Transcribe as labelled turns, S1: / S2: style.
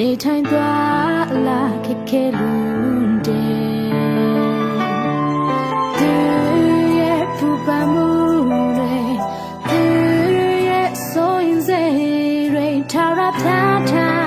S1: နေထိုင်သွားလာခက်ခဲလွန်းတယ်သူရဲ့ဖူပါမှုတွေသူရဲ့ဆိုရင်စေရိထားရထား